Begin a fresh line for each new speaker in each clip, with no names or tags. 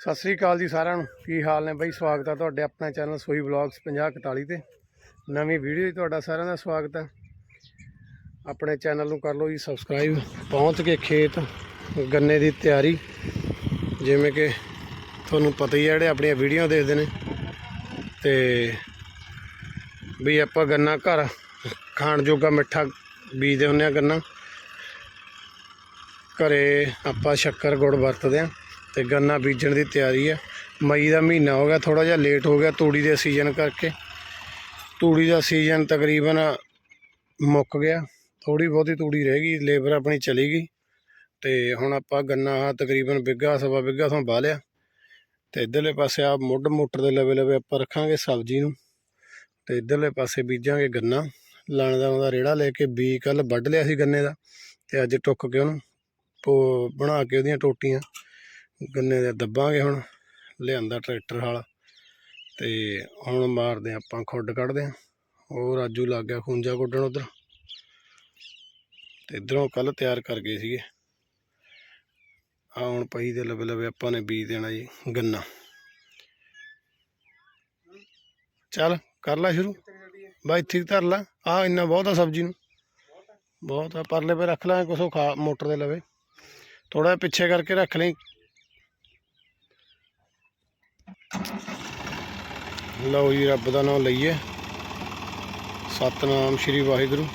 ਸਤਿ ਸ੍ਰੀ ਅਕਾਲ ਜੀ ਸਾਰਿਆਂ ਨੂੰ। ਕੀ ਹਾਲ ਨੇ ਬਈ? ਸਵਾਗਤ ਆ ਤੁਹਾਡੇ ਆਪਣੇ ਚੈਨਲ ਸੋਈ ਵਲੌਗਸ 5041 ਤੇ। ਨਵੀਂ ਵੀਡੀਓ 'ਚ ਤੁਹਾਡਾ ਸਾਰਿਆਂ ਦਾ ਸਵਾਗਤ ਹੈ ਆਪਣੇ ਚੈਨਲ ਨੂੰ ਕਰ ਲਓ ਜੀ ਸਬਸਕ੍ਰਾਈਬ। ਪਹੁੰਚ ਕੇ ਖੇਤ ਗੰਨੇ ਦੀ ਤਿਆਰੀ। ਜਿਵੇਂ ਕਿ ਤੁਹਾਨੂੰ ਪਤਾ ਹੀ ਹੈ ਜਿਹੜੇ ਆਪਣੀਆਂ ਵੀਡੀਓ ਦੇਖਦੇ ਨੇ। ਤੇ ਵੀ ਆਪਾਂ ਗੰਨਾ ਘਰ ਖਾਣ ਜੋਗਾ ਮਿੱਠਾ ਬੀਜਦੇ ਹੁੰਦੇ ਆ ਗੰਨਾ। ਘਰੇ ਆਪਾਂ ਸ਼ੱਕਰ ਗੁੜ ਵਰਤਦੇ ਆ। ਤੇ ਗੰਨਾ ਬੀਜਣ ਦੀ ਤਿਆਰੀ ਆ। ਮਈ ਦਾ ਮਹੀਨਾ ਹੋ ਗਿਆ ਥੋੜਾ ਜਿਹਾ ਲੇਟ ਹੋ ਗਿਆ ਤੂੜੀ ਦੇ ਸੀਜ਼ਨ ਕਰਕੇ। ਤੂੜੀ ਦਾ ਸੀਜ਼ਨ ਤਕਰੀਬਨ ਮੁੱਕ ਗਿਆ। ਥੋੜੀ ਬਹੁਤੀ ਤੂੜੀ ਰਹਿ ਗਈ ਲੇਬਰ ਆਪਣੀ ਚਲੀ ਗਈ। ਤੇ ਹੁਣ ਆਪਾਂ ਗੰਨਾ ਤਕਰੀਬਨ ਬਿੱਗਾ ਸਵਾ ਬਿੱਗਾ ਤੋਂ ਬਾਹ ਲਿਆ। ਤੇ ਇਧਰਲੇ ਪਾਸੇ ਆ ਮੁੱਢ ਮੋਟਰ ਦੇ ਲਵੇ ਲਵੇ ਆਪਾਂ ਰੱਖਾਂਗੇ ਸਬਜ਼ੀ ਨੂੰ। ਤੇ ਇਧਰਲੇ ਪਾਸੇ ਬੀਜਾਂਗੇ ਗੰਨਾ। ਲਾਣ ਦਾ ਉਹਦਾ ਰੇੜਾ ਲੈ ਕੇ ਬੀ ਕੱਲ ਵੱਢ ਲਿਆ ਸੀ ਗੰਨੇ ਦਾ। ਤੇ ਅੱਜ ਟੁੱਕ ਕੇ ਉਹਨੂੰ ਪੋ- ਬਣਾ ਕੇ ਉਹਦੀਆਂ ਟੋਟੀਆਂ। ਗੰਨੇ ਦੇ ਦੱਬਾਂਗੇ ਹੁਣ, ਲਿਆਂਦਾ ਟਰੈਕਟਰ ਵਾਲਾ ਤੇ ਹੁਣ ਮਾਰਦੇ ਹਾਂ ਆਪਾਂ ਖੁੱਡ ਕੱਢਦੇ ਹਾਂ। ਉਹ ਰਾਜੂ ਲੱਗ ਗਿਆ ਖੂੰਜਾ ਕੁੱਟਣ ਉਧਰ ਤੇ ਇਧਰੋਂ ਕੱਲ ਤਿਆਰ ਕਰ ਗਏ ਸੀਗੇ। ਆ ਹੁਣ ਪਈ ਦੇ ਲਵੇ ਲਵੇ ਆਪਾਂ ਨੇ ਬੀਜ ਦੇਣਾ ਜੀ ਗੰਨਾ। ਚੱਲ ਕਰ ਲੈ ਸ਼ੁਰੂ। ਬਾਈ ਇੱਥੇ ਧਰ ਲੈ। ਆ ਇੰਨਾ ਬਹੁਤ ਆ ਸਬਜ਼ੀ ਨੂੰ। ਬਹੁਤ ਆ, ਪਰਲੇ ਪੇ ਰੱਖ ਲੈ ਕੁਛ ਖਾ, ਮੋਟਰ ਦੇ ਲਵੇ। ਥੋੜਾ ਪਿੱਛੇ ਕਰਕੇ ਰੱਖ ਲਈ। ਲਓ ਜੀ ਰੱਬ ਦਾ ਨਾਮ ਲਈਏ। ਸਤਨਾਮ ਸ਼੍ਰੀ ਵਾਹਿਗੁਰੂ।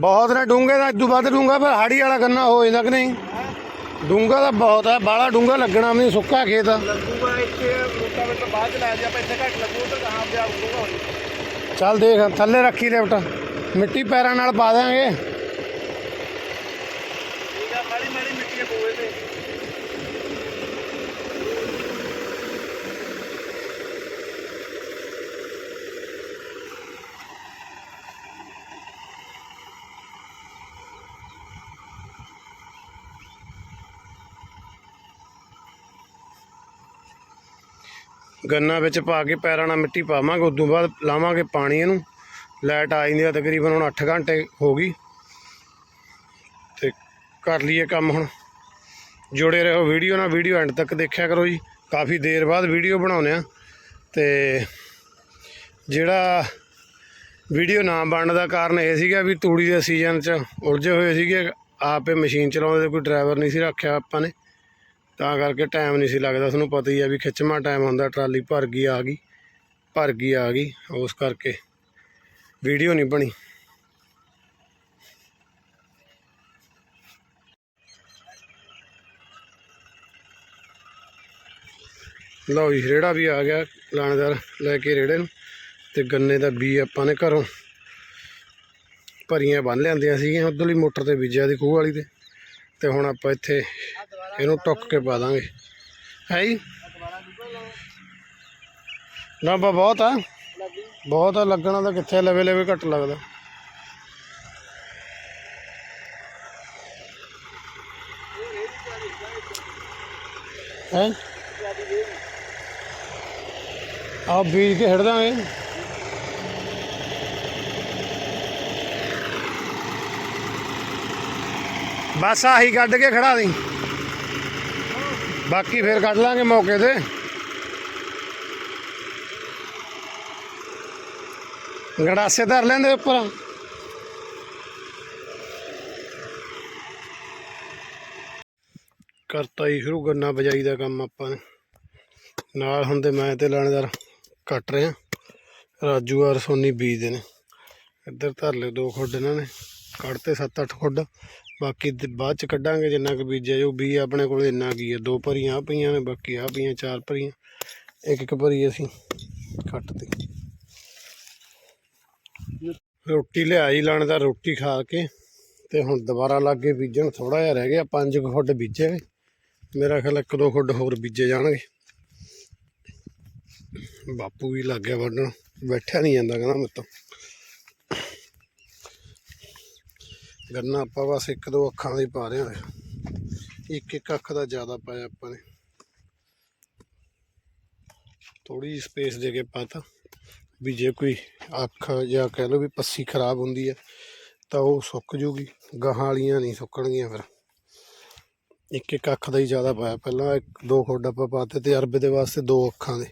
ਬਹੁਤ ਨੇ ਡੂੰਗੇ ਦਾ ਇਦੋਂ ਵੱਧ ਡੂੰਗਾ ਫਿਰ ਹਾੜੀ ਵਾਲਾ ਗੰਨਾ ਹੋ ਜਾਂਦਾ ਕਿ ਨਹੀਂ? ਡੂੰਗਾ ਤਾਂ ਬਹੁਤ ਹੈ ਬਾਲਾ ਡੂੰਗਾ ਲੱਗਣਾ ਨਹੀਂ, ਸੁੱਕਾ ਖੇਤ ਆ।
ਲੱਗੂਗਾ ਇੱਥੇ ਵਿੱਚ ਬਾਅਦ ਚ ਲੈ ਜਾ ਆਪਾਂ ਇੱਥੇ ਘੱਟ ਲੱਗੂ ਤਾਂ ਕਹਾਂ ਤੇ ਆਊਗਾ ਹੁਣ
ਚੱਲ ਦੇਖ ਥੱਲੇ ਰੱਖੀ ਲਿਫਟ ਮਿੱਟੀ ਪੈਰਾਂ ਨਾਲ ਪਾ ਦਿਆਂਗੇ
ਠੀਕ ਆ ਮਾੜੀ ਮਾੜੀ ਮਿੱਟੀ ਪੋਏ ਤੇ
ਗੰਨਾ ਵਿੱਚ ਪਾ ਕੇ ਪੈਰਾਂ ਨਾਲ ਮਿੱਟੀ ਪਾਵਾਂਗੇ, ਉਦੋਂ ਬਾਅਦ ਲਾਵਾਂਗੇ ਪਾਣੀ ਇਹਨੂੰ। ਲਾਈਟ ਆ ਜਾਂਦੀ ਆ ਤਕਰੀਬਨ ਹੁਣ 8 ਘੰਟੇ ਹੋ ਗਈ। ਤੇ ਕਰ ਲਈਏ ਕੰਮ ਹੁਣ। ਜੁੜੇ ਰਹੋ ਵੀਡੀਓ ਨਾਲ, ਵੀਡੀਓ ਐਂਡ ਤੱਕ ਦੇਖਿਆ ਕਰੋ ਜੀ। ਕਾਫੀ ਦੇਰ ਬਾਅਦ ਵੀਡੀਓ ਬਣਾਉਂਦੇ ਆ ਤੇ ਜਿਹੜਾ ਵੀਡੀਓ ਨਾ ਬਣਨ ਦਾ ਕਾਰਨ ਇਹ ਸੀਗਾ ਵੀ ਤੂੜੀ ਦੇ ਸੀਜ਼ਨ 'ਚ ਉਲਝੇ ਹੋਏ ਸੀਗੇ। ਆਪੇ ਮਸ਼ੀਨ ਚਲਾਉਂਦੇ, ਕੋਈ ਡਰਾਈਵਰ ਨਹੀਂ ਸੀ ਰੱਖਿਆ ਆਪਾਂ ਨੇ। ਤਾਂ ਕਰਕੇ ਟਾਈਮ ਨਹੀਂ ਸੀ ਲੱਗਦਾ। ਤੁਹਾਨੂੰ ਪਤਾ ਹੀ ਆ ਵੀ ਖਿੱਚਵਾਂ ਟਾਈਮ ਹੁੰਦਾ, ਟਰਾਲੀ ਭਰ ਗਈ, ਆ ਗਈ, ਭਰ ਗਈ, ਆ ਗਈ। ਉਸ ਕਰਕੇ ਵੀਡੀਓ ਨਹੀਂ ਬਣੀ। ਲਓ ਜੀ, ਰੇੜਾ ਵੀ ਆ ਗਿਆ ਲਾਣੇਦਾਰ ਲੈ ਕੇ ਰੇੜੇ ਨੂੰ ਤੇ ਗੰਨੇ ਦਾ ਬੀ ਆਪਾਂ ਨੇ ਘਰੋਂ ਭਰੀਆਂ ਬੰਨ ਲਿਆਂਦੀਆਂ ਸੀਗੀਆਂ। ਉਧਰਲੀ ਮੋਟਰ ਤੇ ਬੀਜਿਆ ਦੀ ਖੂਹ ਵਾਲੀ ਤੇ। ਤੇ ਹੁਣ ਆਪਾਂ ਇੱਥੇ ਇਹਨੂੰ ਟੁੱਕ ਕੇ ਪਾ ਦਾਂਗੇ। ਹੈ ਜੀ? ਨਾ ਬਹੁਤ ਆ। ਬਹੁਤ ਆ, ਲੱਗਣਾ ਤਾਂ ਕਿੱਥੇ ਲਵੇ ਲਵੇ ਘੱਟ ਲੱਗਦਾ। ਹੈ? ਆ ਬੀਜ ਕੇ ਹਟ ਦਾਂਗੇ ਬਸ ਆਹੀ ਕੱਢ ਕੇ ਖੜਾ ਦੀ। ਬਾਕੀ ਫੇਰ ਕੱਢ ਲਾਂਗੇ ਮੌਕੇ ਤੇ। ਗੜਾਸੇ ਧਰ ਲੈਂਦੇ ਉੱਪਰ। ਕਰਤਾ ਹੀ ਸ਼ੁਰੂ, ਗੰਨਾ ਬਜਾਈ ਦਾ ਕੰਮ ਆਪਾਂ ਨੇ। ਨਾਲ ਹੁੰਦੇ ਮੈਂ ਤੇ ਲਾਣੇਦਾਰ ਕੱਟ ਰਹੇ ਆ ਰਾਜੂ ਆਰ ਸੋਨੀ ਬੀਜਦੇ ਨੇ। ਇੱਧਰ ਧਰ ਲਏ ਦੋ ਖੁੱਡ ਇਹਨਾਂ ਨੇ। ਕੱਢਤੇ 7-8 ਖੁੱਡ। ਬਾਕੀ ਬਾਅਦ ਚ ਕੱਢਾਂਗੇ ਜਿੰਨਾ ਕੁ ਬੀਜਿਆ ਜੋ ਬੀ ਆਪਣੇ ਕੋਲ ਇੰਨਾ ਕੀ ਹੈ ਦੋ ਭਰੀਆਂ ਆਹ ਪਈਆਂ ਨੇ, ਬਾਕੀ ਆ ਪਈਆਂ ਚਾਰ ਭਰੀਆਂ, ਇੱਕ ਇੱਕ ਭਰੀ ਅਸੀਂ ਕੱਟਤੀ। ਰੋਟੀ ਲਿਆਈ, ਲਾਣ ਦਾ ਰੋਟੀ ਖਾ ਕੇ ਤੇ ਹੁਣ ਦੁਬਾਰਾ ਲਾਗੇ ਬੀਜਣ ਥੋੜਾ ਜਿਹਾ ਰਹਿ ਗਿਆ, ਪੰਜ ਕੁ ਖੁੱਡ ਬੀਜੇ ਮੇਰਾ ਖਿਆਲ ਇੱਕ ਦੋ ਖੁੱਡ ਹੋਰ ਬੀਜੇ ਜਾਣਗੇ। ਬਾਪੂ ਵੀ ਲੱਗ ਗਿਆ ਵੱਢਣ, ਬੈਠਿਆ ਨਹੀਂ ਜਾਂਦਾ ਕਹਿੰਦਾ ਮੇਰੇ ਤੋਂ। ਗੰਨਾ ਆਪਾਂ ਬਸ ਇੱਕ ਦੋ ਅੱਖਾਂ ਦੇ ਪਾ ਰਹੇ ਹਾਂ। ਇੱਕ ਇੱਕ ਅੱਖ ਦਾ ਜ਼ਿਆਦਾ ਪਾਇਆ ਆਪਾਂ ਨੇ। ਥੋੜੀ ਜਿਹੀ ਸਪੇਸ ਦੇ ਕੇ ਪਾਤਾ ਵੀ ਜੇ ਕੋਈ ਅੱਖ ਜਾਂ ਕਹਿ ਲਓ ਵੀ ਪੱਸੀ ਖਰਾਬ ਹੁੰਦੀ ਹੈ ਤਾਂ ਉਹ ਸੁੱਕ ਜੂਗੀ। ਗਾਹਾਂ ਵਾਲੀਆਂ ਨਹੀਂ ਸੁੱਕਣਗੀਆਂ ਫਿਰ। ਇੱਕ ਇੱਕ ਅੱਖ ਦਾ ਹੀ ਜ਼ਿਆਦਾ ਪਾਇਆ। ਪਹਿਲਾਂ ਇੱਕ ਦੋ ਖੁੱਡ ਆਪਾਂ ਪਾਤੇ ਤੇ ਅਰਬੇ ਦੇ ਵਾਸਤੇ ਦੋ ਅੱਖਾਂ ਦੇ।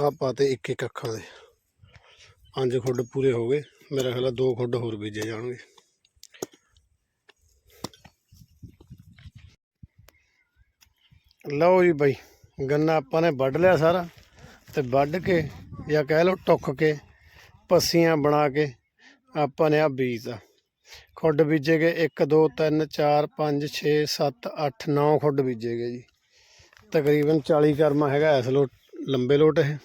ਆਹ ਪਾਤੇ ਇੱਕ ਇੱਕ ਅੱਖਾਂ ਦੇ। ਪੰਜ ਖੁੱਡ ਪੂਰੇ ਹੋ ਗਏ। ਮੇਰਾ ਖਿਆਲ ਆ ਦੋ ਖੁੱਡ ਹੋਰ ਬੀਜੇ ਜਾਣਗੇ। ਲਓ ਜੀ ਬਾਈ, ਗੰਨਾ ਆਪਾਂ ਨੇ ਵੱਢ ਲਿਆ ਸਾਰਾ ਤੇ ਵੱਢ ਕੇ ਜਾਂ ਕਹਿ ਲਓ ਟੁੱਕ ਕੇ ਪੱਸੀਆਂ ਬਣਾ ਕੇ ਆਪਾਂ ਨੇ ਆ ਬੀਜਤਾ ਖੁੱਡ ਬੀਜੇ ਗਏ 1 2 3 4 5 6 7 8 9 ਖੁੱਡ ਬੀਜੇ ਗਏ ਜੀ। ਤਕਰੀਬਨ 40 ਕਰਮਾ ਹੈਗਾ ਇਸ ਲੋਟ ਲੰਬੇ ਲੋਟ ਇਹ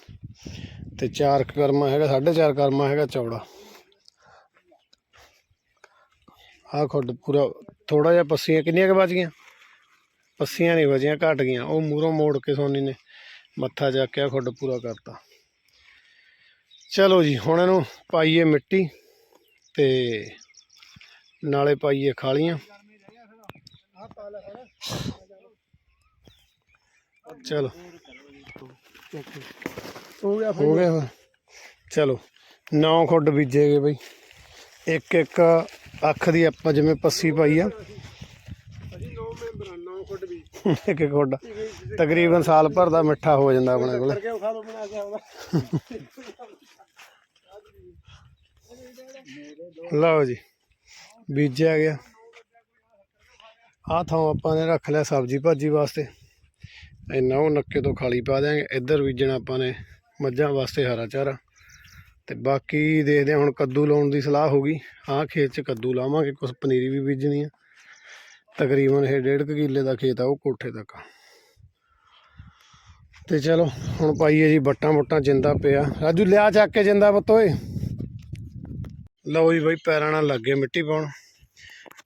ਤੇ 4 ਕਰਮਾ ਹੈਗਾ 4.5 ਕਰਮਾ ਹੈਗਾ ਚੌੜਾ। ਆਹ ਖੁੱਡ ਪੂਰਾ ਥੋੜਾ ਜਿਹਾ ਪੱਸੀਆਂ ਕਿੰਨੀਆਂ ਕੁ ਬਚ ਗਈਆਂ ਪੱਸੀਆਂ ਨਹੀਂ ਬਚੀਆਂ ਘਟ ਗਈਆਂ। ਉਹ ਮੂਹਰੋਂ ਮੋੜ ਕੇ ਸੋਨੀ ਨੇ ਮੱਥਾ ਚੱਕਿਆ ਖੁੱਡ ਪੂਰਾ ਕਰਤਾ। ਚਲੋ ਜੀ ਹੁਣ ਇਹਨੂੰ ਪਾਈਏ ਮਿੱਟੀ ਤੇ ਨਾਲੇ ਪਾਈਏ ਖਾਲੀਆਂ। ਚਲੋ।
ਹੋ ਗਿਆ
ਹੋ ਗਿਆ। ਹੁਣ? ਚਲੋ ਨੌ ਖੁੱਡ ਬੀਜੇ ਗਏ ਬਈ। ਇੱਕ ਇੱਕ ਅੱਖ ਦੀ ਆਪਾਂ ਜਿਵੇਂ ਪੱਸੀ ਪਾਈ ਆ। ਇੱਕ ਇੱਕ ਖੁੱਡ ਤਕਰੀਬਨ ਸਾਲ ਭਰ ਦਾ ਮਿੱਠਾ ਹੋ ਜਾਂਦਾ ਆਪਣੇ ਕੋਲ। ਲਓ ਜੀ, ਬੀਜਿਆ ਗਿਆ। ਆਹ ਥਾਂ ਆਪਾਂ ਨੇ ਰੱਖ ਲਿਆ ਸਬਜ਼ੀ ਭਾਜੀ ਵਾਸਤੇ। ਇੰਨਾ ਉਹ ਨੱਕੇ ਤੋਂ ਖਾਲੀ ਪਾ ਦਿਆਂਗੇ। ਇੱਧਰ ਬੀਜਣਾ ਆਪਾਂ ਨੇ ਮੱਝਾਂ ਵਾਸਤੇ ਹਰਾ ਚਾਰਾ। ਤੇ ਬਾਕੀ ਦੇਖਦੇ ਹਾਂ ਹੁਣ ਕੱਦੂ ਲਾਉਣ ਦੀ ਸਲਾਹ ਹੋ ਗਈ। ਆਹ ਖੇਤ 'ਚ ਕੱਦੂ ਲਾਵਾਂਗੇ ਕੁਝ ਪਨੀਰੀ ਵੀ ਬੀਜਣੀ ਆ। ਤਕਰੀਬਨ ਇਹ ਡੇਢ ਕੁ ਕਿੱਲੇ ਦਾ ਖੇਤ ਆ, ਉਹ ਕੋਠੇ ਤੱਕ ਆ। ਤੇ ਚਲੋ, ਹੁਣ ਪਾਈਏ ਜੀ ਬੱਟਾਂ ਬੁੱਟਾਂ ਜਿੰਦਾ ਪਿਆ। ਰਾਜੂ, ਲਿਆ ਚੱਕ ਕੇ ਜਿੰਦਾ ਪੁੱਤ ਓਏ। ਲਓ ਜੀ ਬਈ, ਪੈਰਾਂ ਨਾਲ ਲੱਗੇ ਮਿੱਟੀ ਪਾਉਣ।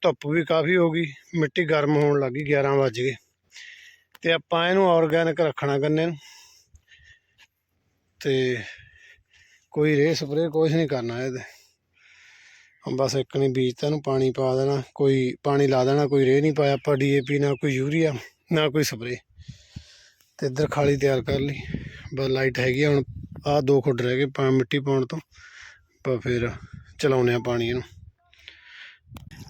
ਧੁੱਪ ਵੀ ਕਾਫੀ ਹੋ ਗਈ, ਮਿੱਟੀ ਗਰਮ ਹੋਣ ਲੱਗੀ 11 ਵੱਜ ਗਏ। ਤੇ ਆਪਾਂ ਇਹਨੂੰ ਆਰਗੈਨਿਕ ਰੱਖਣਾ ਗੰਨੇ ਨੂੰ। ਤੇ ਕੋਈ ਰੇ ਸਪਰੇ ਕੁਛ ਨਹੀਂ ਕਰਨਾ ਇਹਦੇ। ਬਸ ਇੱਕ ਨਹੀਂ ਬੀਜਤਾ ਨੂੰ ਪਾਣੀ ਪਾ ਦੇਣਾ, ਕੋਈ ਪਾਣੀ ਲਾ ਦੇਣਾ, ਕੋਈ ਰੇ ਨਹੀਂ ਪਾਇਆ, ਆਪਾਂ ਡੀਏਪੀ ਨਾ ਕੋਈ ਯੂਰੀਆ, ਨਾ ਕੋਈ ਸਪਰੇ ਤੇ ਇੱਧਰ ਖਾਲੀ ਤਿਆਰ ਕਰ ਲਈ। ਬਸ ਲਾਈਟ ਹੈਗੀ ਆ, ਹੁਣ ਆਹ ਦੋ ਖੁੱਡ ਰਹਿ ਗਏ ਪਾ ਮਿੱਟੀ ਪਾਉਣ ਤੋਂ। ਆਪਾਂ ਫਿਰ ਚਲਾਉਨੇ ਆ ਪਾਣੀ ਇਹਨੂੰ।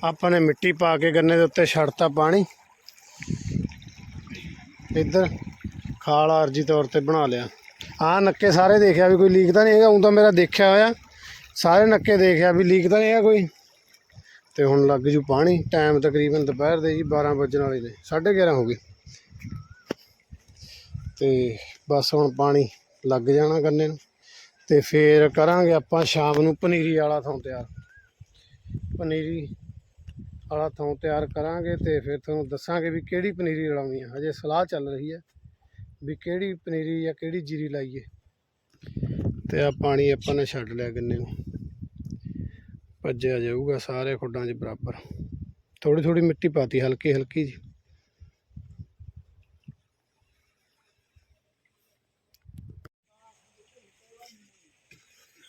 ਆਪਾਂ ਨੇ ਮਿੱਟੀ ਪਾ ਕੇ ਗੰਨੇ ਦੇ ਉੱਤੇ ਛੱਡਤਾ ਪਾਣੀ। ਇੱਧਰ ਖਾਲ ਆਰਜੀ ਤੌਰ ਤੇ ਬਣਾ ਲਿਆ। ਆਹ ਨੱਕੇ ਸਾਰੇ ਦੇਖਿਆ ਵੀ ਕੋਈ ਲੀਕ ਤਾਂ ਨਹੀਂ ਹੈਗਾ, ਉਂ ਤਾਂ ਮੇਰਾ ਦੇਖਿਆ ਹੋਇਆ। ਸਾਰੇ ਨੱਕੇ ਦੇਖਿਆ ਵੀ ਲੀਕ ਤਾਂ ਨਹੀਂ ਹੈਗਾ ਕੋਈ। ਤੇ ਹੁਣ ਲੱਗ ਜੂ ਪਾਣੀ ਟਾਈਮ ਤਕਰੀਬਨ ਦੁਪਹਿਰ ਦੇ ਜੀ 12 ਵੱਜਣ ਵਾਲੇ ਨੇ 11:30 ਹੋ ਗਏ। ਤੇ ਬਸ ਹੁਣ ਪਾਣੀ ਲੱਗ ਜਾਣਾ ਗੰਨੇ ਨੂੰ। ਤੇ ਫੇਰ ਕਰਾਂਗੇ ਆਪਾਂ ਸ਼ਾਮ ਨੂੰ ਪਨੀਰੀ ਵਾਲਾ ਥਾਂ ਤਿਆਰ। ਪਨੀਰੀ ਵਾਲਾ ਥਾਂ ਤਿਆਰ ਕਰਾਂਗੇ ਤੇ ਫਿਰ ਤੁਹਾਨੂੰ ਦੱਸਾਂਗੇ ਵੀ ਕਿਹੜੀ ਪਨੀਰੀ ਲਾਉਣੀ ਹੈ ਹਜੇ ਸਲਾਹ ਚੱਲ ਰਹੀ ਹੈ ਵੀ ਕਿਹੜੀ ਪਨੀਰੀ ਜਾਂ ਕਿਹੜੀ ਜੀਰੀ ਲਾਈਏ? ਤੇ ਆ ਪਾਣੀ ਆਪਾਂ ਨੇ ਛੱਡ ਲਿਆ ਗੰਨੇ ਨੂੰ। ਭੱਜਿਆ ਜਾਊਗਾ ਸਾਰੇ ਖੁੱਡਾਂ 'ਚ ਬਰਾਬਰ। ਥੋੜੀ ਥੋੜੀ ਮਿੱਟੀ ਪਾਤੀ, ਹਲਕੀ ਹਲਕੀ ਜੀ।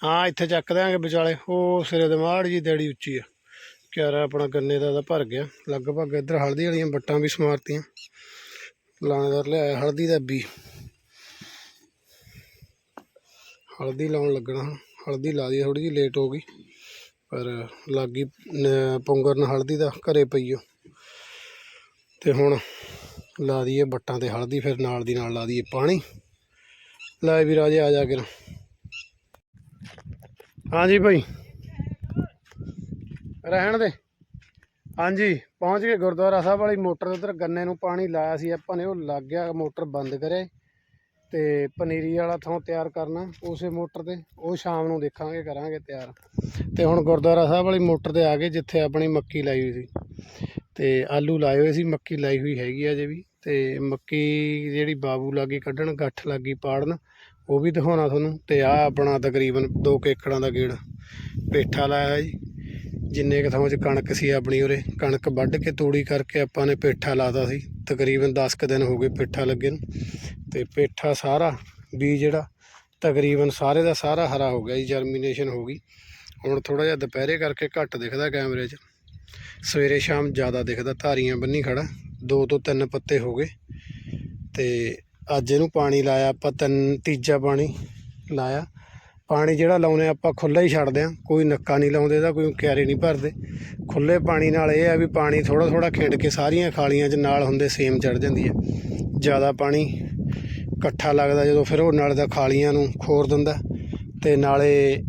ਹਾਂ, ਇੱਥੇ ਚੱਕ ਦਿਆਂਗੇ ਵਿਚਾਲੇ। ਉਹ ਸਿਰੇ ਦੇ ਮਾੜ ਜੀ ਦੇੜੀ ਉੱਚੀ ਆ। ਕਿਆਰਾ ਆਪਣਾ ਗੰਨੇ ਦਾ ਤਾਂ ਭਰ ਗਿਆ। ਲਗਭਗ ਇੱਧਰ ਹਲਦੀ ਵਾਲੀਆਂ ਬੱਟਾਂ ਵੀ ਸਮਾਰਤੀਆਂ। ਲਾਣੇਦਾਰ ਲਿਆਇਆ ਹਲਦੀ ਦਾ ਬੀ। ਹਲਦੀ ਲਾਉਣ ਲੱਗਣਾ ਹਲਦੀ ਲਾ ਦੀ ਥੋੜੀ ਜਿਹੀ ਲੇਟ ਹੋ ਗਈ। ਪਰ ਲੱਗੀ ਪੁੰਗਰਨ ਹਲਦੀ ਦਾ ਘਰੇ ਪਈਓ। ਤੇ ਹੁਣ ਲਾ ਦਈਏ ਬੱਟਾਂ ਤੇ ਹਲਦੀ, ਫਿਰ ਨਾਲ ਦੀ ਨਾਲ ਲਾ ਦਈਏ ਪਾਣੀ। ਲੈ ਵੀ ਰਾਜੇ, ਆ ਜਾ ਕੇ ਹਾਂਜੀ ਭਾਈ। ਰਹਿਣ ਦੇ। ਹਾਂਜੀ, ਪਹੁੰਚ ਗਏ ਗੁਰਦੁਆਰਾ ਸਾਹਿਬ ਵਾਲੀ ਮੋਟਰ ਦੇ ਉੱਧਰ। ਗੰਨੇ ਨੂੰ ਪਾਣੀ ਲਾਇਆ ਸੀ ਆਪਾਂ ਨੇ, ਉਹ ਲੱਗ ਗਿਆ ਮੋਟਰ ਬੰਦ ਕਰੇ ਤੇ ਪਨੀਰੀ ਵਾਲਾ ਥਾਂ ਤਿਆਰ ਕਰਨਾ ਉਸੇ ਮੋਟਰ ਤੇ। ਉਹ ਸ਼ਾਮ ਨੂੰ ਦੇਖਾਂਗੇ, ਕਰਾਂਗੇ ਤਿਆਰ। ਤੇ ਹੁਣ ਗੁਰਦੁਆਰਾ ਸਾਹਿਬ ਵਾਲੀ ਮੋਟਰ ਤੇ ਆ ਗਏ, ਜਿੱਥੇ ਆਪਣੀ ਮੱਕੀ ਲਾਈ ਹੋਈ ਸੀ। ਤੇ ਆਲੂ ਲਾਏ ਹੋਏ ਸੀ, ਮੱਕੀ ਲਾਈ ਹੋਈ ਹੈਗੀ ਆ ਅਜੇ ਵੀ। ਤੇ ਮੱਕੀ ਜਿਹੜੀ ਬਾਬੂ ਲਾਗੀ ਕੱਢਣ, ਗੱਠ ਲੱਗੀ ਪਾੜਨ, ਉਹ ਵੀ ਦਿਖਾਉਣਾ ਤੁਹਾਨੂੰ। ਤੇ ਆ ਆਪਣਾ ਤਕਰੀਬਨ 2 ਏਕੜਾਂ ਦਾ ਗੇੜ। ਪੇਠਾ ਲਾਇਆ ਹੈ ਜੀ। ਜਿੰਨੇ ਕੁ ਥਾਂ 'ਚ ਕਣਕ ਸੀ ਆਪਣੀ ਉਰੇ, ਕਣਕ ਵੱਢ ਕੇ ਤੂੜੀ ਕਰਕੇ ਆਪਾਂ ਨੇ ਪੇਠਾ ਲਾਤਾ ਸੀ। ਤਕਰੀਬਨ 10 ਕੁ ਦਿਨ ਹੋ ਗਏ ਪੇਠਾ ਲੱਗੇ ਨੂੰ। ਤੇ ਪੇਠਾ ਸਾਰਾ, ਬੀਜ ਜਿਹੜਾ, ਤਕਰੀਬਨ ਸਾਰੇ ਦਾ ਸਾਰਾ ਹਰਾ ਹੋ ਗਿਆ ਜੀ ਜਰਮੀਨੇਸ਼ਨ ਹੋ ਗਈ। ਹੁਣ ਥੋੜਾ ਜਿਹਾ ਦੁਪਹਿਰੇ ਕਰਕੇ ਘੱਟ ਦਿਖਦਾ ਕੈਮਰੇ 'ਚ। ਸਵੇਰੇ ਸ਼ਾਮ ਜ਼ਿਆਦਾ ਦਿਖਦਾ, ਧਾਰੀਆਂ ਬੰਨੀ ਖੜਾ, ਦੋ ਤੋਂ ਤਿੰਨ ਪੱਤੇ ਹੋ ਗਏ। ਤੇ ਅੱਜ ਇਹਨੂੰ ਪਾਣੀ ਲਾਇਆ ਆਪਾਂ ਤਿੰਨ, ਤੀਜਾ ਪਾਣੀ ਲਾਇਆ। ਪਾਣੀ ਜਿਹੜਾ ਲਾਉਨੇ ਆਪਾਂ ਖੁੱਲ੍ਹਾ ਹੀ ਛੱਡਦੇ ਆ। ਕੋਈ ਨੱਕਾ ਨਹੀਂ ਲਾਉਂਦੇ ਇਹਦਾ, ਕੋਈ ਕਿਆਰੇ ਨਹੀਂ ਭਰਦੇ। ਖੁੱਲੇ ਪਾਣੀ ਨਾਲ ਇਹ ਆ ਵੀ ਪਾਣੀ ਥੋੜਾ ਥੋੜਾ ਖਿੰਡ ਕੇ ਸਾਰੀਆਂ ਖਾਲੀਆਂ 'ਚ ਨਾਲ ਹੁੰਦੇ ਸੇਮ ਚੜ ਜਾਂਦੀ ਹੈ। ਜ਼ਿਆਦਾ ਪਾਣੀ ਇਕੱਠਾ ਲੱਗਦਾ ਜਦੋਂ ਫਿਰ ਉਹ ਨਾਲੇ ਦਾ ਖਾਲੀਆਂ ਨੂੰ ਖੋਰ ਦਿੰਦਾ ਤੇ ਨਾਲੇ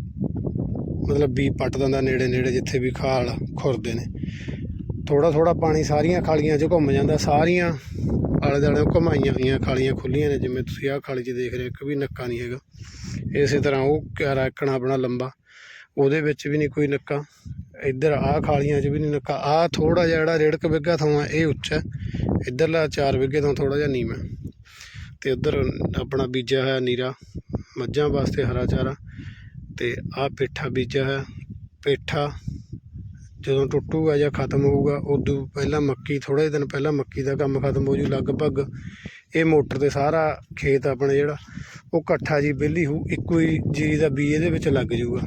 ਮਤਲਬ ਵੀ ਪੱਟ ਦਿੰਦਾ ਨੇੜੇ ਨੇੜੇ ਜਿੱਥੇ ਵੀ ਖਾਲ ਖੁਰਦੇ ਨੇ। ਥੋੜਾ ਥੋੜਾ ਪਾਣੀ ਸਾਰੀਆਂ ਖਾਲੀਆਂ 'ਚ ਘੁੰਮ ਜਾਂਦਾ, ਸਾਰੀਆਂ ਆਲੇ ਦੁਆਲੇ ਘੁਮਾਈਆਂ ਹੋਈਆਂ ਖਾਲੀਆਂ ਖੁੱਲੀਆਂ ਨੇ, ਜਿਵੇਂ ਤੁਸੀਂ ਆਹ ਖਾਲੀ 'ਚ ਦੇਖ ਰਹੇ ਹੋ, ਇੱਕ ਵੀ ਨੱਕਾ ਨਹੀਂ ਹੈਗਾ। ਇਸੇ ਤਰ੍ਹਾਂ ਉਹ ਕਿਆਰਾ ਆਪਣਾ ਲੰਬਾ। ਉਹਦੇ ਵਿੱਚ ਵੀ ਨਹੀਂ ਕੋਈ ਨੱਕਾ। ਇੱਧਰ ਆਹ ਖਾਲੀਆਂ 'ਚ ਵੀ ਨਹੀਂ ਨੱਕਾ। ਆਹ ਥੋੜਾ ਜਿਹਾ ਜਿਹੜਾ ਰੇੜਕ ਵਿੱਗਾ ਥਾਂ ਆ, ਇਹ ਉੱਚਾ। ਇੱਧਰਲਾ 4 ਵਿੱਗੇ ਤੋਂ ਥੋੜਾ ਜਿਹਾ ਨੀਵਾਂ। ਹੈ। ਤੇ ਉੱਧਰ ਆਪਣਾ ਬੀਜਿਆ ਹੋਇਆ ਨੀਰਾ। ਮੱਝਾਂ ਵਾਸਤੇ ਹਰਾ ਚਾਰਾ। ਤੇ ਆਹ ਪੇਠਾ ਬੀਜਿਆ ਹੋਇਆ। ਪੇਠਾ ਜਦੋਂ ਟੁੱਟੂਗਾ ਜਾਂ ਖਤਮ ਹੋਊਗਾ, ਉਦੋਂ ਪਹਿਲਾਂ ਮੱਕੀ ਥੋੜੇ ਦਿਨ ਪਹਿਲਾਂ ਮੱਕੀ ਦਾ ਕੰਮ ਖਤਮ ਹੋ ਜੂ। ਲਗਭਗ ਇਹ ਮੋਟਰ ਤੇ ਸਾਰਾ ਖੇਤ ਆਪਣੇ ਜਿਹੜਾ ਉਹ ਇਕੱਠਾ ਜੀ ਵਿਹਲੀ ਹੋ ਇੱਕੋ ਹੀ ਜੀਰੀ ਦਾ ਬੀ ਇਹਦੇ ਵਿੱਚ ਲੱਗ ਜੂਗਾ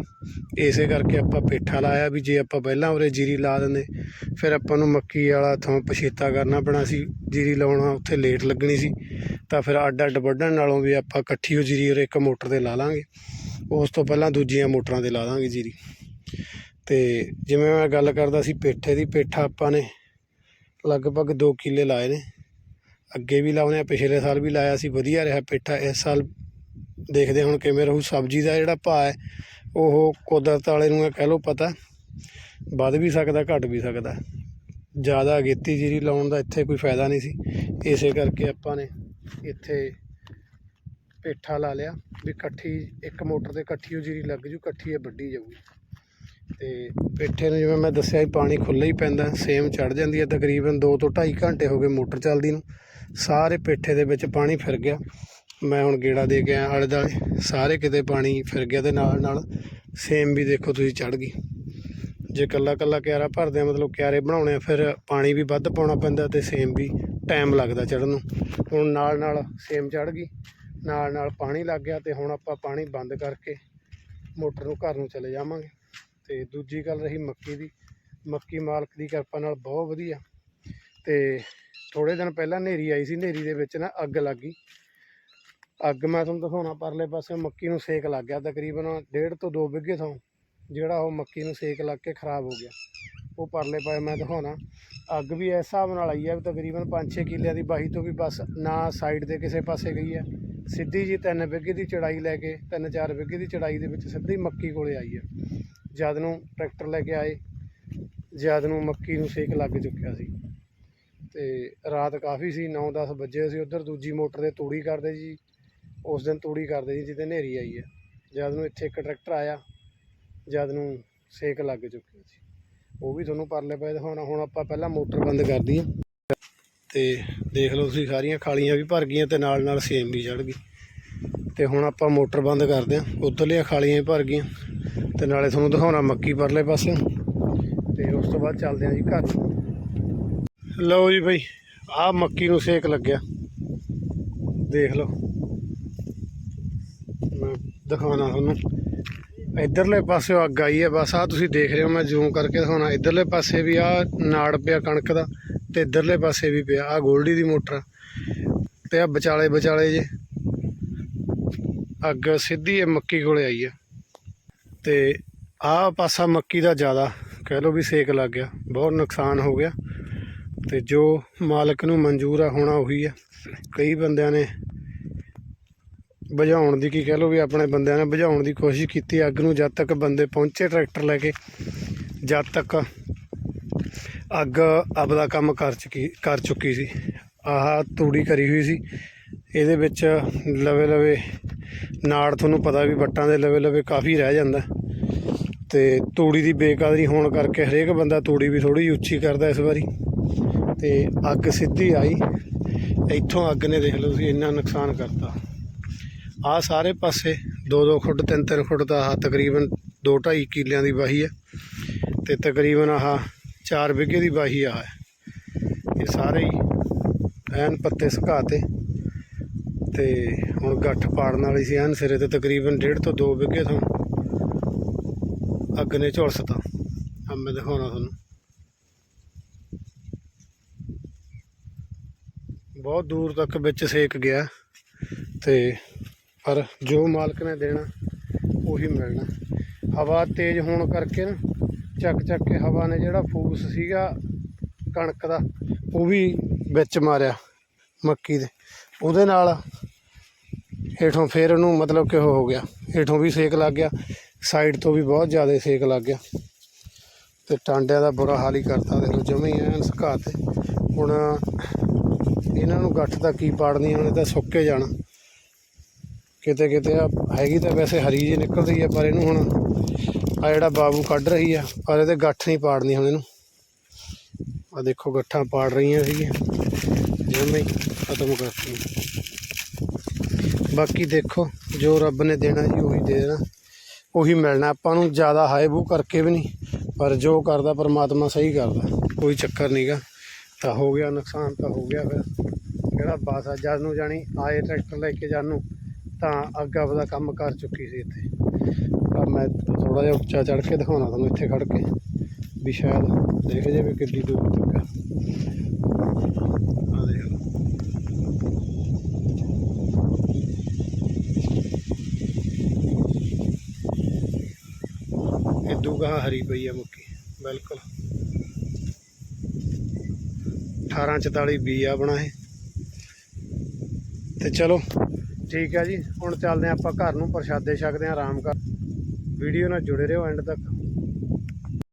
ਇਸੇ ਕਰਕੇ ਆਪਾਂ ਪੇਠਾ ਲਾਇਆ ਵੀ ਜੇ ਆਪਾਂ ਪਹਿਲਾਂ ਉਰੇ ਜੀਰੀ ਲਾ ਦਿੰਦੇ, ਫਿਰ ਆਪਾਂ ਨੂੰ ਮੱਕੀ ਵਾਲਾ ਥਾਂ ਪਛੇਤਾ ਕਰਨਾ ਪੈਣਾ ਸੀ, ਜੀਰੀ ਲਾਉਣਾ ਉੱਥੇ ਲੇਟ ਲੱਗਣੀ ਸੀ, ਤਾਂ ਫਿਰ ਅੱਡ ਅੱਡ ਵੱਢਣ ਨਾਲੋਂ ਵੀ ਆਪਾਂ ਇਕੱਠੀ ਹੋ ਜੀਰੀ ਉਰੇ ਇੱਕ ਮੋਟਰ ਤੇ ਲਾ ਲਾਂਗੇ। ਉਸ ਤੋਂ ਪਹਿਲਾਂ ਦੂਜੀਆਂ ਮੋਟਰਾਂ ਤੇ ਲਾ ਦਾਂਗੇ ਜੀਰੀ। ਤੇ ਜਿਵੇਂ ਮੈਂ ਗੱਲ ਕਰਦਾ ਸੀ, ਪੇਠੇ ਦੀ, ਪੇਠਾ ਆਪਾਂ ਨੇ ਲਗਭਗ 2 ਕਿੱਲੇ ਲਾਏ ਨੇ। ਅੱਗੇ ਵੀ ਲਾਉਂਦੇ ਆ, ਪਿਛਲੇ ਸਾਲ ਵੀ ਲਾਇਆ ਸੀ, ਵਧੀਆ ਰਿਹਾ ਪੇਠਾ, ਇਸ ਸਾਲ ਦੇਖਦੇ ਹੁਣ ਕਿਵੇਂ ਰਹੂ। ਸਬਜ਼ੀ ਦਾ ਜਿਹੜਾ ਭਾਅ ਹੈ, ਉਹ ਕੁਦਰਤ ਵਾਲੇ ਨੂੰ ਕਹਿ ਲਓ ਪਤਾ, ਵੱਧ ਵੀ ਸਕਦਾ, ਘਟ ਵੀ ਸਕਦਾ। ਜ਼ਿਆਦਾ ਅਗੇਤੀ ਜੀਰੀ ਲਾਉਣ ਦਾ ਇੱਥੇ ਕੋਈ ਫਾਇਦਾ ਨਹੀਂ ਸੀ। ਇਸੇ ਕਰਕੇ ਆਪਾਂ ਨੇ ਇੱਥੇ ਪੇਠਾ ਲਾ ਲਿਆ ਵੀ ਇਕੱਠੀ, ਇੱਕ ਮੋਟਰ ਤੇ ਇਕੱਠੀ ਉਹ ਜੀਰੀ ਲੱਗ ਜੂ, ਇਕੱਠੀ ਇਹ ਵੱਢੀ ਜਾਊਗੀ। ਤੇ ਪੇਠੇ ਨੂੰ ਜਿਵੇਂ ਮੈਂ ਦੱਸਿਆ ਸੀ ਪਾਣੀ ਖੁੱਲ੍ਹਾ ਹੀ ਪੈਂਦਾ, ਸੇਮ ਚੜ ਜਾਂਦੀ ਹੈ ਤਕਰੀਬਨ 2 ਤੋਂ 2.5 ਘੰਟੇ ਹੋ ਗਏ ਮੋਟਰ ਚੱਲਦੀ ਨੂੰ। ਸਾਰੇ ਪੇਠੇ ਦੇ ਵਿੱਚ ਪਾਣੀ ਫਿਰ ਗਿਆ। ਮੈਂ ਹੁਣ ਗੇੜਾ ਦੇ ਕੇ ਆਇਆ ਆਲੇ ਦੁਆਲੇ। ਸਾਰੇ ਕਿਤੇ ਪਾਣੀ ਫਿਰ ਗਿਆ ਤੇ ਨਾਲ ਨਾਲ ਸੇਮ ਵੀ ਦੇਖੋ ਤੁਸੀਂ ਚੜ ਗਈ। ਜੇ ਕੱਲਾ ਕੱਲਾ ਕਿਆਰਾ ਭਰਦੇ ਆ, ਮਤਲਬ ਕਿਆਰੇ ਬਣਾਉਣੇ ਆ, ਫਿਰ ਪਾਣੀ ਵੀ ਵੱਧ ਪਾਉਣਾ ਪੈਂਦਾ ਤੇ ਸੇਮ ਵੀ ਟਾਈਮ ਲੱਗਦਾ ਚੜਨ ਨੂੰ। ਹੁਣ ਨਾਲ ਨਾਲ ਸੇਮ ਚੜ ਗਈ। ਨਾਲ ਨਾਲ ਪਾਣੀ ਲੱਗ ਗਿਆ ਤੇ ਹੁਣ ਆਪਾਂ ਪਾਣੀ ਬੰਦ ਕਰਕੇ ਮੋਟਰ ਨੂੰ ਘਰ ਨੂੰ ਚਲੇ ਜਾਵਾਂਗੇ। ਤੇ ਦੂਜੀ ਗੱਲ ਰਹੀ ਮੱਕੀ ਦੀ। ਮੱਕੀ ਮਾਲਕ ਦੀ ਕਿਰਪਾ ਨਾਲ ਬਹੁਤ ਵਧੀਆ। ਤੇ ਥੋੜੇ ਦਿਨ ਪਹਿਲਾਂ ਹਨੇਰੀ ਆਈ ਸੀ, ਹਨੇਰੀ ਦੇ ਵਿੱਚ ਨਾ ਅੱਗ ਲੱਗ ਗਈ। ਅੱਗ ਮੈਂ ਤੁਹਾਨੂੰ ਦਿਖਾਉਣਾ, ਪਰਲੇ ਪਾਸੇ ਮੱਕੀ ਨੂੰ ਸੇਕ ਲੱਗ ਗਿਆ, ਤਕਰੀਬਨ 1.5 ਤੋਂ 2 ਬਿੱਗੇ ਤੋਂ ਜਿਹੜਾ ਉਹ ਮੱਕੀ ਨੂੰ ਸੇਕ ਲੱਗ ਕੇ ਖਰਾਬ ਹੋ ਗਿਆ। ਉਹ ਪਰਲੇ ਪਾਸੇ ਮੈਂ ਦਿਖਾਉਣਾ। ਅੱਗ ਵੀ ਇਸ ਹਿਸਾਬ ਨਾਲ ਆਈ ਹੈ ਵੀ ਤਕਰੀਬਨ 5-6 ਕਿੱਲਿਆਂ ਦੀ ਬਾਹੀ ਤੋਂ ਵੀ ਬਸ ਨਾ ਸਾਈਡ ਦੇ ਕਿਸੇ ਪਾਸੇ ਗਈ ਹੈ। ਸਿੱਧੀ ਜੀ ਤਿੰਨ ਬਿੱਗੇ ਦੀ ਚੜਾਈ ਲੈ ਕੇ 3-4 ਬਿੱਗੇ ਦੀ ਚੜਾਈ ਦੇ ਵਿੱਚ ਸਿੱਧੀ ਮੱਕੀ ਕੋਲੇ ਆਈ ਹੈ। ਜਦ ਨੂੰ ਟਰੈਕਟਰ ਲੈ ਕੇ ਆਏ, ਜਦ ਨੂੰ ਮੱਕੀ ਨੂੰ ਸੇਕ ਲੱਗ ਚੁੱਕਿਆ ਸੀ। ਤੇ ਰਾਤ ਕਾਫੀ ਸੀ 9-10 ਵਜੇ ਅਸੀਂ ਉਧਰ, ਦੂਜੀ ਮੋਟਰ ਦੇ ਤੂੜੀ ਕਰਦੇ ਜੀ। ਉਸ ਦਿਨ ਤੂੜੀ ਕਰਦੇ ਜੀ ਜਿੱਦੇ ਹਨੇਰੀ ਆਈ ਹੈ। ਜਦ ਨੂੰ ਇੱਥੇ ਇੱਕ ਟਰੈਕਟਰ ਆਇਆ, ਜਦ ਨੂੰ ਸੇਕ ਲੱਗ ਚੁੱਕਿਆ ਸੀ। ਉਹ ਵੀ ਤੁਹਾਨੂੰ ਪਰਲੇ ਪਏ ਦਿਖਾਉਣਾ, ਹੁਣ ਆਪਾਂ ਪਹਿਲਾਂ ਮੋਟਰ ਬੰਦ ਕਰ ਦਈਏ। ਤੇ ਦੇਖ ਲਓ ਤੁਸੀਂ ਸਾਰੀਆਂ ਖਾਲੀਆਂ ਵੀ ਭਰ ਗਈਆਂ ਤੇ ਨਾਲ ਨਾਲ ਸੇਮ ਵੀ ਚੜ ਗਈ। ਤੇ ਹੁਣ ਆਪਾਂ ਮੋਟਰ ਬੰਦ ਕਰਦੇ ਹਾਂ। ਉੱਧਰਲੀਆਂ ਖਾਲੀਆਂ ਵੀ ਭਰ ਗਈਆਂ। ਤੇ ਨਾਲੇ ਤੁਹਾਨੂੰ ਦਿਖਾਉਣਾ ਮੱਕੀ ਪਰਲੇ ਪਾਸੇ ਤੇ ਉਸ ਤੋਂ ਬਾਅਦ ਚੱਲਦੇ ਹਾਂ ਜੀ ਘਰ। ਲਓ ਜੀ ਬਈ, ਆਹ ਮੱਕੀ ਨੂੰ ਸੇਕ ਲੱਗਿਆ। ਦੇਖ ਲਓ। ਮੈਂ ਦਿਖਾਉਣਾ ਤੁਹਾਨੂੰ। ਇਧਰਲੇ ਪਾਸੇ ਅੱਗ ਆਈ ਹੈ, ਬਸ ਆ ਤੁਸੀਂ ਦੇਖ ਰਹੇ ਹੋ, ਮੈਂ ਜ਼ੂਮ ਕਰਕੇ ਦਿਖਾਉਣਾ। ਇਧਰਲੇ ਪਾਸੇ ਵੀ ਆ ਨਾੜ ਪਿਆ ਕਣਕ ਦਾ ਤੇ ਇਧਰਲੇ ਪਾਸੇ ਵੀ ਪਿਆ ਆ ਗੋਲਡੀ ਦੀ ਮੋਟਰ ਤੇ ਆ ਵਿਚਾਲੇ ਵਿਚਾਲੇ ਜੇ ਅੱਗ ਸਿੱਧੀ ਇਹ ਮੱਕੀ ਕੋਲੇ ਆਈ ਹੈ। ਤੇ ਆਹ ਪਾਸਾ ਮੱਕੀ ਦਾ ਜ਼ਿਆਦਾ, ਕਹਿ ਲਓ ਵੀ ਸੇਕ ਲੱਗ ਗਿਆ, ਬਹੁਤ ਨੁਕਸਾਨ ਹੋ ਗਿਆ। ਤੇ ਜੋ ਮਾਲਕ ਨੂੰ ਮਨਜ਼ੂਰ ਆ, ਹੋਣਾ ਉਹੀ ਆ। ਕਈ ਬੰਦਿਆਂ ਨੇ ਬੁਝਾਉਣ ਦੀ ਕੀ ਕਹਿ ਲਓ ਵੀ ਆਪਣੇ ਬੰਦਿਆਂ ਨੇ ਬੁਝਾਉਣ ਦੀ ਕੋਸ਼ਿਸ਼ ਕੀਤੀ, ਅੱਗ ਨੂੰ ਜਦ ਤੱਕ ਬੰਦੇ ਪਹੁੰਚੇ ਟਰੈਕਟਰ ਲੈ ਕੇ, ਜਦ ਤੱਕ ਅੱਗ ਆਪਦਾ ਕੰਮ ਕਰ ਚੁੱਕੀ ਕਰ ਚੁੱਕੀ ਸੀ। ਆਹ ਤੂੜੀ ਕਰੀ ਹੋਈ ਸੀ। ਇਹਦੇ ਵਿੱਚ ਲਵੇ ਲਵੇ ਨਾੜ ਤੁਹਾਨੂੰ ਪਤਾ ਵੀ ਵੱਟਾਂ ਦੇ ਲਵੇ ਲਵੇ ਕਾਫੀ ਰਹਿ ਜਾਂਦਾ। ਤੇ ਤੂੜੀ ਦੀ ਬੇਕਦਰੀ ਹੋਣ ਕਰਕੇ ਹਰੇਕ ਬੰਦਾ ਤੂੜੀ ਵੀ ਥੋੜੀ ਉੱਚੀ ਕਰਦਾ ਇਸ ਵਾਰੀ। ਤੇ ਅੱਗ ਸਿੱਧੀ ਆਈ। ਇੱਥੋਂ ਅੱਗ ਨੇ ਦੇਖ ਲਓ ਤੁਸੀਂ, ਇੰਨਾ ਨੁਕਸਾਨ ਕਰਤਾ। ਆ ਸਾਰੇ ਪਾਸੇ 2-2 ਫੁੱਟ 3-3 ਫੁੱਟ ਦਾ ਆਹ ਤਕਰੀਬਨ 2-2.5 ਕਿੱਲਿਆਂ ਦੀ ਵਾਹੀ ਹੈ। ਤੇ ਤਕਰੀਬਨ ਆਹ 4 ਵਿਗੇ ਦੀ ਵਾਹੀ ਆ ਹੈ। ਇਹ ਸਾਰੇ ਹੀ ਐਨ ਪੱਤੇ ਸੁਕਾਤੇ। ਤੇ ਹੁਣ ਗੱਠ ਪਾੜਨ ਵਾਲੀ ਸੀ ਐਨ ਸਿਰੇ ਤੇ ਤਕਰੀਬਨ 1.5 ਤੋਂ 2 ਵਿਗੇ ਤੋਂ ਅੱਗ ਨੇ ਝੁਲਸਤਾ। ਆ ਮੈਂ ਦਿਖਾਉਣਾ ਤੁਹਾਨੂੰ। ਬਹੁਤ ਦੂਰ ਤੱਕ ਵਿੱਚ ਸੇਕ ਗਿਆ ਤੇ ਪਰ ਜੋ ਮਾਲਕ ਨੇ ਦੇਣਾ, ਉਹੀ ਮਿਲਣਾ। ਹਵਾ ਤੇਜ਼ ਹੋਣ ਕਰਕੇ ਨਾ, ਚੱਕ ਚੱਕ ਕੇ ਹਵਾ ਨੇ ਜਿਹੜਾ ਫੂਸ ਸੀਗਾ ਕਣਕ ਦਾ, ਉਹ ਵੀ ਵਿੱਚ ਮਾਰਿਆ ਮੱਕੀ ਦੇ। ਉਹਦੇ ਨਾਲ ਹੇਠੋਂ ਫੇਰ ਉਹਨੂੰ ਮਤਲਬ ਕਿ ਉਹ ਹੋ ਗਿਆ। ਹੇਠੋਂ ਵੀ ਸੇਕ ਲੱਗ ਗਿਆ, ਸਾਈਡ ਤੋਂ ਵੀ ਬਹੁਤ ਜ਼ਿਆਦਾ ਸੇਕ ਲੱਗ ਗਿਆ। ਤੇ ਟਾਂਡਿਆਂ ਦਾ ਬੁਰਾ ਹਾਲ ਹੀ ਕਰਤਾ। ਦੇਖੋ ਜਮੇ ਹੀ ਐਨ ਸੁਕਾ ਤੇ। ਹੁਣ ਇਹਨਾਂ ਨੂੰ ਗੱਠ ਤਾਂ ਕੀ ਪਾੜਨੀ ਹੁਣ ਇਹ ਤਾਂ ਸੁੱਕੇ ਜਾਣਾ। ਕਿਤੇ ਕਿਤੇ ਆ, ਹੈਗੀ ਤਾਂ ਵੈਸੇ ਹਰੀ ਜਿਹੀ ਨਿਕਲਦੀ ਆ, ਪਰ ਇਹਨੂੰ ਹੁਣ ਆ ਜਿਹੜਾ ਬਾਬੂ ਕੱਢ ਰਹੀ ਆ, ਪਰ ਇਹਦੇ ਗੱਠ ਨਹੀਂ ਪਾੜਨੀ ਹੁਣ ਇਹਨੂੰ। ਆ ਦੇਖੋ, ਗੱਠਾਂ ਪਾੜ ਰਹੀਆਂ ਸੀਗੀਆਂ। ਜਿਵੇਂ ਖਤਮ ਕਰਤੀਆਂ ਬਾਕੀ ਦੇਖੋ, ਜੋ ਰੱਬ ਨੇ ਦੇਣਾ ਜੀ, ਉਹੀ ਦੇ ਦੇਣਾ। ਉਹੀ ਮਿਲਣਾ। ਆਪਾਂ ਨੂੰ ਜ਼ਿਆਦਾ ਹਾਈ ਬੂ ਕਰਕੇ ਵੀ ਨਹੀਂ, ਪਰ ਜੋ ਕਰਦਾ, ਪਰਮਾਤਮਾ ਸਹੀ ਕਰਦਾ। ਕੋਈ ਚੱਕਰ ਨਹੀਂਗਾ ਤਾਂ ਹੋ ਗਿਆ, ਨੁਕਸਾਨ ਤਾਂ ਹੋ ਗਿਆ ਫਿਰ। ਜਿਹੜਾ ਬਾਸ ਆ ਜਦ ਨੂੰ ਜਾਣੀ ਆਏ ਟਰੈਕਟਰ ਲੈ ਕੇ ਜਾਨੂੰ, ਤਾਂ ਅੱਗ ਆਪਦਾ ਕੰਮ ਕਰ ਚੁੱਕੀ ਸੀ ਇੱਥੇ। ਪਰ ਮੈਂ ਥੋੜਾ ਜਿਹਾ ਉੱਚਾ ਚੜ ਕੇ ਦਿਖਾਉਣਾ ਤੁਹਾਨੂੰ ਇੱਥੇ ਖੜ ਕੇ, ਵੀ ਸ਼ਾਇਦ ਦੇਖ ਜੇ ਵੀ ਕਿੱਡੀ ਦੂਰ ਤੱਕ ਆ। ਆਹ ਦੇਖ ਹਰੀ ਪਈ ਆ ਮੁੱਕੀ, ਬਿਲਕੁਲ। 1844 ਬੀ ਆ ਬਣਾ ਇਹ। ਤੇ ਚਲੋ, ਠੀਕ ਹੈ ਜੀ। ਹੁਣ ਚੱਲਦੇ ਆ ਆਪਾਂ ਘਰ ਨੂੰ, ਪ੍ਰਸ਼ਾਦੇ ਛਕਦੇ ਆ ਆਰਾਮ ਕਰ। ਵੀਡੀਓ ਨਾਲ ਜੁੜੇ ਰਹੋ, ਐਂਡ ਤੱਕ।